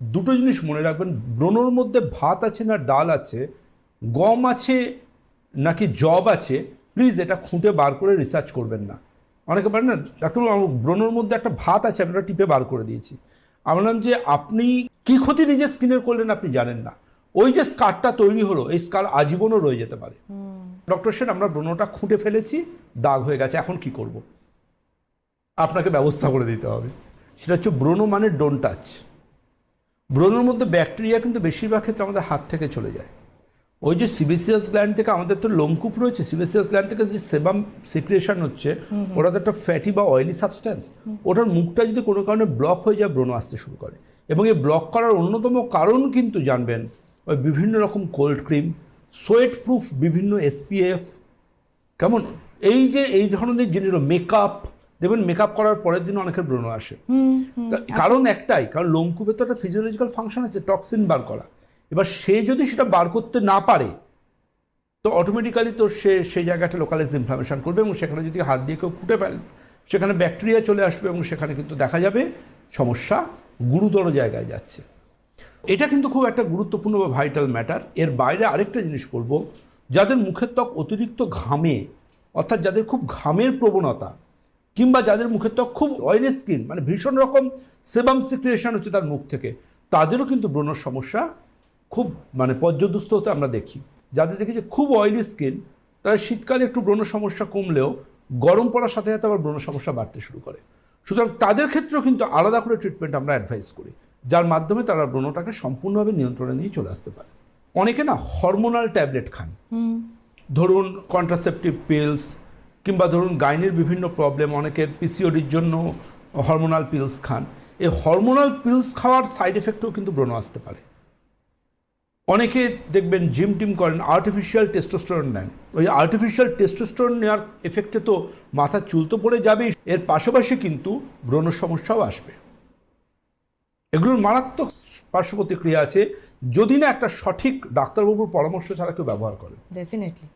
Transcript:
দুটো জিনিস মনে রাখবেন ব্রণর মধ্যে ভাত আছে না ডাল আছে গম আছে নাকি জব আছে প্লিজ এটা খুঁটে বার করে রিসার্চ করবেন না। অনেকে পারেন না ডাক্তার ব্রণর মধ্যে একটা ভাত আছে আমি ওটা টিপে বার করে দিয়েছি। আমি বললাম যে আপনি কি ক্ষতি নিজের স্কিনের করলেন আপনি জানেন না। ওই যে স্কারটা তৈরি হলো এই স্কার আজীবনও রয়ে যেতে পারে। ডক্টর সেন আমরা ব্রণটা খুঁটে ফেলেছি দাগ হয়ে গেছে এখন কি করব? আপনাকে ব্যবস্থা করে দিতে হবে। সেটা হচ্ছে ব্রণ মানে ডোন টাচ ব্রণের মধ্যে ব্যাকটেরিয়া কিন্তু বেশিরভাগ ক্ষেত্রে আমাদের হাত থেকে চলে যায়। ওই যে সিবিসিয়াস গ্ল্যান্ড থেকে আমাদের তো লোমকূপ রয়েছে সিবিসিয়াস গ্ল্যান্ড থেকে যে সেবাম সিক্রিয়েশন হচ্ছে ওটা তো একটা ফ্যাটি বা অয়েলি সাবস্ট্যান্স ওটার মুখটা যদি কোনো কারণে ব্লক হয়ে যায় ব্রণ আসতে শুরু করে। এবং এই ব্লক করার অন্যতম কারণ কিন্তু জানবেন ওই বিভিন্ন রকম কোল্ড ক্রিম সোয়েট প্রুফ বিভিন্ন এসপিএফ কেমন? এই যে এই ধরনের জিনিসগুলো মেকআপ দেখবেন মেকআপ করার পরের দিন অনেকের ব্রণ আসে। কারণ একটাই কারণ লোমকূপের তো একটা ফিজিওলজিক্যাল ফাংশন আছে টক্সিন বার করা। এবার সে যদি সেটা বার করতে না পারে তো অটোমেটিক্যালি তো সে সেই জায়গাটা লোকালাইজ ইনফ্লামেশন করবে এবং সেখানে যদি হাত দিয়ে কেউ ফুটে ফেলেন সেখানে ব্যাকটেরিয়া চলে আসবে এবং সেখানে কিন্তু দেখা যাবে সমস্যা গুরুতর জায়গায় যাচ্ছে। এটা কিন্তু খুব একটা গুরুত্বপূর্ণ বা ভাইটাল ম্যাটার এর বাইরে আরেকটা জিনিস বলব যাদের মুখের ত্বক অতিরিক্ত ঘামে অর্থাৎ যাদের খুব ঘামের প্রবণতা কিংবা যাদের মুখের ত্বক খুব অয়েলি স্কিন মানে ভীষণ রকম সেবাম সিক্রিয়েশন হচ্ছে তার মুখ থেকে তাদেরও কিন্তু ব্রণর সমস্যা খুব মানে পর্যদুস্ত হতে আমরা দেখি। যাদের দেখি যে খুব অয়েলি স্কিন তারা শীতকালে একটু ব্রণ সমস্যা কমলেও গরম পড়ার সাথে সাথে আবার ব্রণ সমস্যা বাড়তে শুরু করে। সুতরাং তাদের ক্ষেত্রেও কিন্তু আলাদা করে ট্রিটমেন্ট আমরা অ্যাডভাইস করি যার মাধ্যমে তারা ব্রণটাকে সম্পূর্ণভাবে নিয়ন্ত্রণে নিয়ে চলে আসতে পারে। অনেকে না হরমোনাল ট্যাবলেট খান। ধরুন কন্ট্রাসেপটিভ পিলস কিংবা ধরুন গাইনের বিভিন্ন প্রবলেম অনেকের পিসিওডির জন্য হরমোনাল পিলস খান। এই হরমোনাল পিলস খাওয়ার সাইড এফেক্টও কিন্তু ব্রণ আসতে পারে। অনেকে দেখবেন জিম টিম করেন আর্টিফিশিয়াল টেস্টোস্টেরন নেন। ওই আর্টিফিশিয়াল টেস্টোস্টেরন নেওয়ার এফেক্টে তো মাথার চুল তো পড়ে যাবেই, এর পাশাপাশি কিন্তু ব্রণ সমস্যাও আসবে। এগুলোর মারাত্মক পার্শ্ব প্রতিক্রিয়া আছে। যদি না একটা সঠিক ডাক্তারবাবুর পরামর্শ ছাড়া কেউ ব্যবহার করে। ডেফিনেটলি